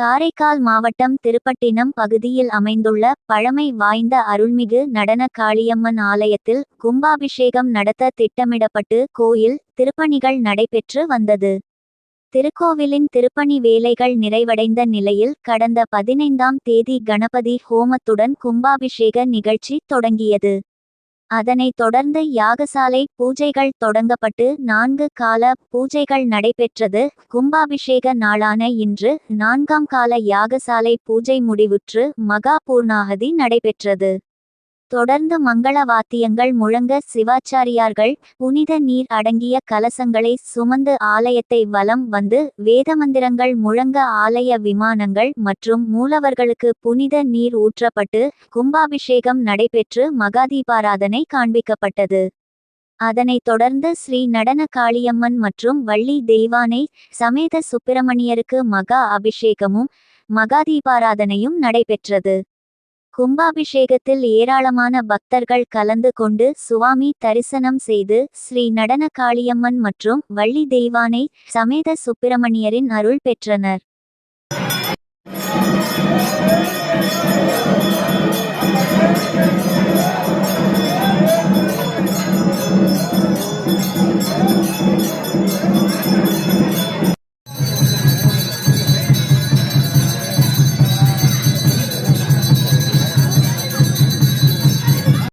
காரைக்கால் மாவட்டம் திருப்பட்டினம் பகுதியில் அமைந்துள்ள பழமை வாய்ந்த அருள்மிகு நடன காளியம்மன் ஆலயத்தில் கும்பாபிஷேகம் நடத்த திட்டமிடப்பட்டு கோயில் திருப்பணிகள் நடைபெற்று வந்தது. திருக்கோவிலின் திருப்பணி வேலைகள் நிறைவடைந்த நிலையில் கடந்த பதினைந்தாம் தேதி கணபதி ஹோமத்துடன் கும்பாபிஷேக நிகழ்ச்சி தொடங்கியது. அதனைத் தொடர்ந்து யாகசாலை பூஜைகள் தொடங்கப்பட்டு நான்கு கால பூஜைகள் நடைபெற்றது. கும்பாபிஷேக நாளான இன்று நான்காம் கால யாகசாலை பூஜை முடிவுற்று மகா பூர்ணாகதி நடைபெற்றது. தொடர்ந்து மங்கள வாத்தியங்கள் முழங்க சிவாச்சாரியார்கள் புனித நீர் அடங்கிய கலசங்களை சுமந்து ஆலயத்தை வலம் வந்து வேதமந்திரங்கள் முழங்க ஆலய விமானங்கள் மற்றும் மூலவர்களுக்கு புனித நீர் ஊற்றப்பட்டு கும்பாபிஷேகம் நடைபெற்று மகாதீபாராதனை காண்பிக்கப்பட்டது. அதனைத் தொடர்ந்து ஸ்ரீ நடன காளியம்மன் மற்றும் வள்ளி தெய்வானை சமேத சுப்பிரமணியருக்கு மகா அபிஷேகமும் மகாதீபாராதனையும் நடைபெற்றது. கும்பாபிஷேகத்தில் ஏராளமான பக்தர்கள் கலந்து கொண்டு சுவாமி தரிசனம் செய்து ஸ்ரீ நடன காளியம்மன் மற்றும் வள்ளி தெய்வானை சமேத சுப்பிரமணியரின் அருள் பெற்றனர்